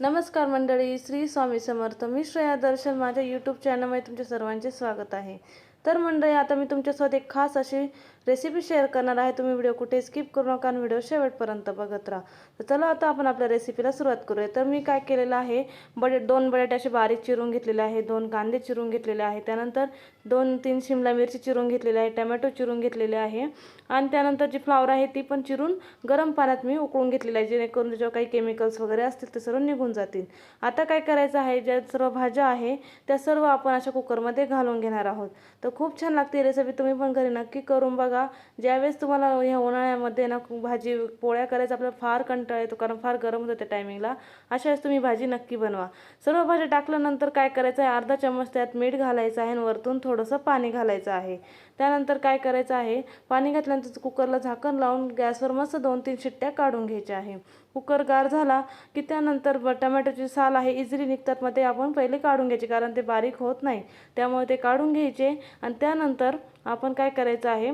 नमस्कार मंडळी श्री स्वामी समर्थ. मी श्रेया दर्शन. माझ्या यूट्यूब चॅनलमध्ये तुमच्या सर्वांचे स्वागत आहे. तर मंडळी आता मी तुमच्यासोबत एक खास अशी रेसिपी शेअर करणार आहे. तुम्ही व्हिडिओ कुठे स्किप करू नका आणि व्हिडिओ शेवटपर्यंत बघत राहा. तर चला आता आपण आपल्या रेसिपीला सुरुवात करूया. तर मी काय केलेलं आहे? बडे दोन बटाटे असे बारीक चिरून घेतलेले आहे. दोन कांदे चिरून घेतलेले आहे. त्यानंतर दोन तीन शिमला मिरची चिरून घेतलेली आहे. टमॅटो चिरून घेतलेले आहे. आणि त्यानंतर जी फ्लावर आहे ती पण चिरून गरम पाण्यात मी उकळून घेतलेली आहे. जेणेकरून जेव्हा काही केमिकल्स वगैरे असतील ते सर्व निघून जातील. आता काय करायचं आहे? ज्या सर्व भाज्या आहे त्या सर्व आपण अशा कुकरमध्ये घालून घेणार आहोत. तर खूप छान लागते रेसिपी तुम्ही पण घरी नक्की करून बघा. ज्यावेळेस तुम्हाला ह्या उन्हाळ्यामध्ये ना भाजी पोळ्या करायचा आपल्याला फार कंटाळा येतो कारण फार गरम होतं त्या टायमिंगला अशा वेळेस तुम्ही भाजी नक्की बनवा. सर्व भाज्या टाकल्यानंतर काय करायचं आहे? अर्धा चम्मच त्यात मीठ घालायचं आहे आणि वरतून थोडंसं पाणी घालायचं आहे. त्यानंतर काय करायचं आहे? पाणी घातल्यानंतर कुकरला झाकण लावून गॅसवर मस्त दोन तीन शिट्ट्या काढून घ्यायच्या आहे. कुकर गार झाला की त्यानंतर ब टमॅटोची साल आहे इझिली निघतात. मग ते आपण पहिले काढून घ्यायचे कारण ते बारीक होत नाही. त्यामुळे ते काढून घ्यायचे आणि त्यानंतर आपण काय करायचं आहे?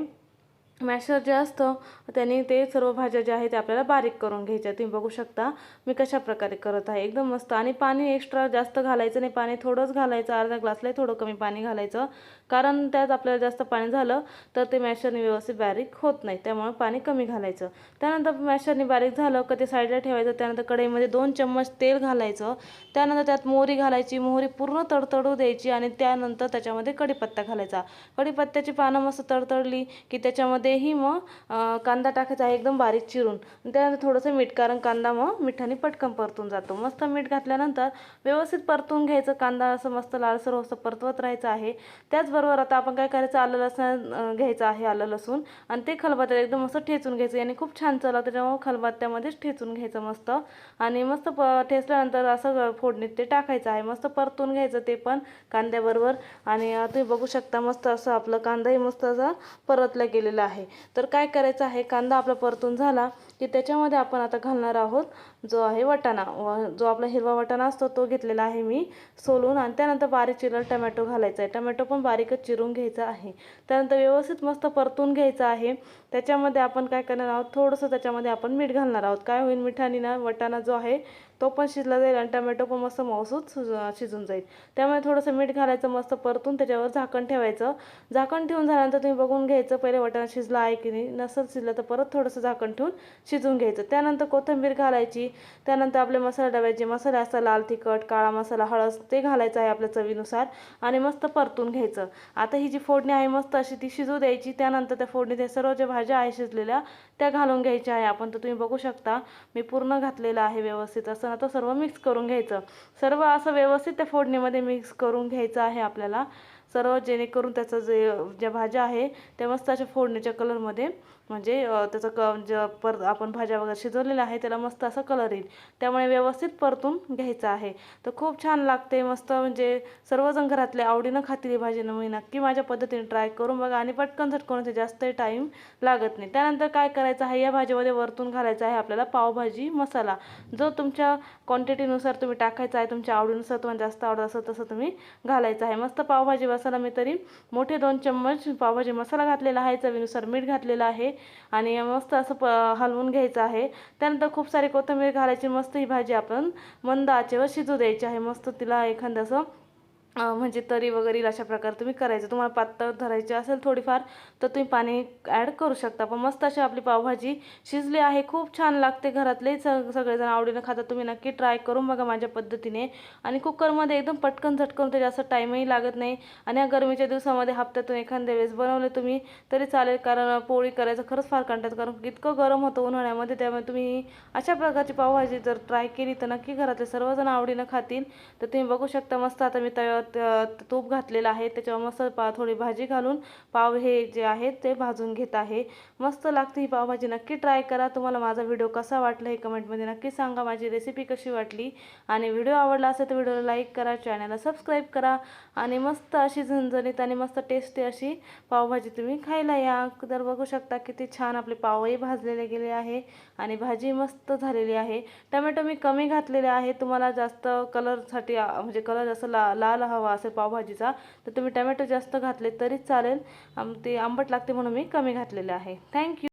मॅशर जे असतं त्याने ते सर्व भाज्या ज्या आहेत त्या आपल्याला बारीक करून घ्यायच्या. तुम्ही बघू शकता मी कशा प्रकारे करत आहे. एकदम मस्त. आणि पाणी एक्स्ट्रा जास्त घालायचं नाही. पाणी थोडंच घालायचं. अर्धा ग्लासलाही थोडं कमी पाणी घालायचं. कारण त्यात आपल्याला जास्त पाणी झालं तर ते मॅशरने व्यवस्थित बारीक होत नाही. त्यामुळे पाणी कमी घालायचं. त्यानंतर मॅशरने बारीक झालं का ते साईडला ठेवायचं. त्यानंतर कढईमध्ये दोन चम्मच तेल घालायचं. त्यानंतर त्यात मोहरी घालायची. मोहरी पूर्ण तडतडू द्यायची आणि त्यानंतर त्याच्यामध्ये कढीपत्ता घालायचा. कढीपत्त्याची पानं मस्त तडतडली की त्याच्यामध्ये त्यामध्येही मग कांदा टाकायचा आहे एकदम बारीक चिरून. त्यानंतर थोडंसं मीठ कारण कांदा मग मिठाने पटकन परतून जातो. मस्त मीठ घातल्यानंतर व्यवस्थित परतून घ्यायचं कांदा असं मस्त लालसर होतं परतवत राहायचं आहे. त्याचबरोबर आता आपण काय करायचं आलं लसण घ्यायचं आहे आलं लसूण. आणि ते खलबत्त्यात एकदम मस्त ठेचून घ्यायचं. आणि खूप छान चला त्याच्यामुळे खलबत्त्यामध्येच ठेचून घ्यायचं मस्त. आणि मस्त प ठेचल्यानंतर असं फोडणीत ते टाकायचं आहे. मस्त परतून घ्यायचं ते पण कांद्याबरोबर. आणि तुम्ही बघू शकता मस्त असं आपलं कांदाही मस्त असा परतला गेलेला आहे. तर काय करायचं आहे? कांदा आपला परतून झाला की त्याच्यामध्ये आपण आता घालणार आहोत जो आहे वटाणा. जो आपला हिरवा वटाणा असतो तो घेतलेला आहे मी सोलून आणि त्यानंतर बारीक चिरल टमॅटो घालायचा आहे. टमॅटो पण बारीकच चिरून घ्यायचा आहे. त्यानंतर व्यवस्थित मस्त परतून घ्यायचं आहे. त्याच्यामध्ये आपण काय करणार आहोत? थोडंसं त्याच्यामध्ये आपण मीठ घालणार आहोत. काय होईल? मिठाने ना वटाणा जो आहे तो पण शिजला जाईल आणि टमॅटो पण मस्त मौसूद शिजून जाईल. त्यामुळे थोडंसं मीठ घालायचं मस्त परतून त्याच्यावर झाकण ठेवायचं. झाकण ठेवून झाल्यानंतर तुम्ही बघून घ्यायचं. पहिले वटाणा शिजला आहे की नाही नसेल शिजलं तर परत थोडंसं झाकण ठेवून शिजून घ्यायचं. त्यानंतर कोथिंबीर घालायची त्यानंतर आपले मसाला डब्याचे मसाले असतात लाल तिखट काळा मसाला हळद ते घालायचं आहे आपल्या चवीनुसार आणि मस्त परतून घ्यायचं. आता ही जी फोडणी आहे मस्त अशी ती शिजू द्यायची त्यानंतर त्या फोडणीत सर्व ज्या भाज्या आहे शिजलेल्या त्या घालून घ्यायच्या आहे. आपण तर तुम्ही बघू शकता मी पूर्ण घातलेलं आहे व्यवस्थित असं आता सर्व मिक्स करून घ्यायचं. सर्व असं व्यवस्थित त्या फोडणीमध्ये मिक्स करून घ्यायचं आहे आपल्याला. सर्व जेणेकरून त्याचं जे ज्या भाज्या आहे त्या मस्त अशा फोडणीच्या कलरमध्ये म्हणजे त्याचं क ज पर आपण भाज्या वगैरे शिजवलेल्या आहे त्याला मस्त असा कलर येईल. त्यामुळे व्यवस्थित परतून घ्यायचं आहे. तर खूप छान लागते मस्त म्हणजे सर्वजण घरातले आवडीनं खातील भाजी मी नक्की माझ्या पद्धतीने ट्राय करून बघा आणि पटकन झटकून ते जास्त टाईम लागत नाही. त्यानंतर काय करायचं आहे या भाजीमध्ये वरतून घालायचं आहे आपल्याला पावभाजी मसाला. जो तुमच्या क्वांटिटीनुसार तुम्ही टाकायचा आहे तुमच्या आवडीनुसार तुम्हाला जास्त आवडत असेल तसं तुम्ही घालायचं आहे. मस्त पावभाजी मसाला मी तरी मोठे दोन चम्मच पावभाजी मसाला घातलेला आहे चवीनुसार मीठ घातलेलं आहे. आणि मस्त असं प हलवून घ्यायचं आहे. त्यानंतर खूप सारी कोथिंबीर घालायची मस्त ही भाजी आपण मंद आचेवर शिजू द्यायची आहे. मस्त तिला एखादं असं म्हणजे तरी वगैरे अशा प्रकारे तुम्ही करायचं. तुम्हाला पातळ धरायची असेल थोडीफार तर तुम्ही पाणी ॲड करू शकता. पण मस्त अशी आपली पावभाजी शिजली आहे. खूप छान लागते घरातले स सगळेजण आवडीनं खातात. तुम्ही नक्की ट्राय करून बघा माझ्या पद्धतीने. आणि कुकरमध्ये एकदम पटकन झटकन ते जास्त टाईमही लागत नाही. आणि या गरमीच्या दिवसामध्ये हप्त्यातून एखाद्या वेळेस बनवले तुम्ही तरी चालेल. कारण पोळी करायचं खरंच फार कंटाळत. कारण इतकं गरम होतं उन्हाळ्यामध्ये त्यामुळे तुम्ही अशा प्रकारची पावभाजी जर ट्राय केली तर नक्की घरातले सर्वजण आवडीनं खातील. तर तुम्ही बघू शकता मस्त. आता मी तव्यावर तूप घातलेलं आहे. त्याच्यावर मस्त पा थोडी भाजी घालून पाव हे जे आहेत ते भाजून घेत आहे. मस्त लागते ही पावभाजी. नक्की ट्राय करा. तुम्हाला माझा व्हिडिओ कसा वाटला हे कमेंटमध्ये नक्की सांगा. माझी रेसिपी कशी वाटली आणि व्हिडिओ आवडला असेल तर व्हिडिओला लाईक करा चॅनलला सबस्क्राईब करा आणि मस्त अशी झणझणीत आणि मस्त टेस्टी अशी पावभाजी तुम्ही खायला या. तर बघू शकता किती छान आपले पावही भाजलेले गेले आहे आणि भाजी मस्त झालेली आहे. टमॅटो मी कमी घातलेले आहे. तुम्हाला जास्त कलरसाठी म्हणजे कलर असं ला लाल हवा असेल पावभाजीचा तर तुम्ही टमॅटो जास्त घातले तरी चालेल. ते आंबट लागते म्हणून मी कमी घातलेले आहे. थँक्यू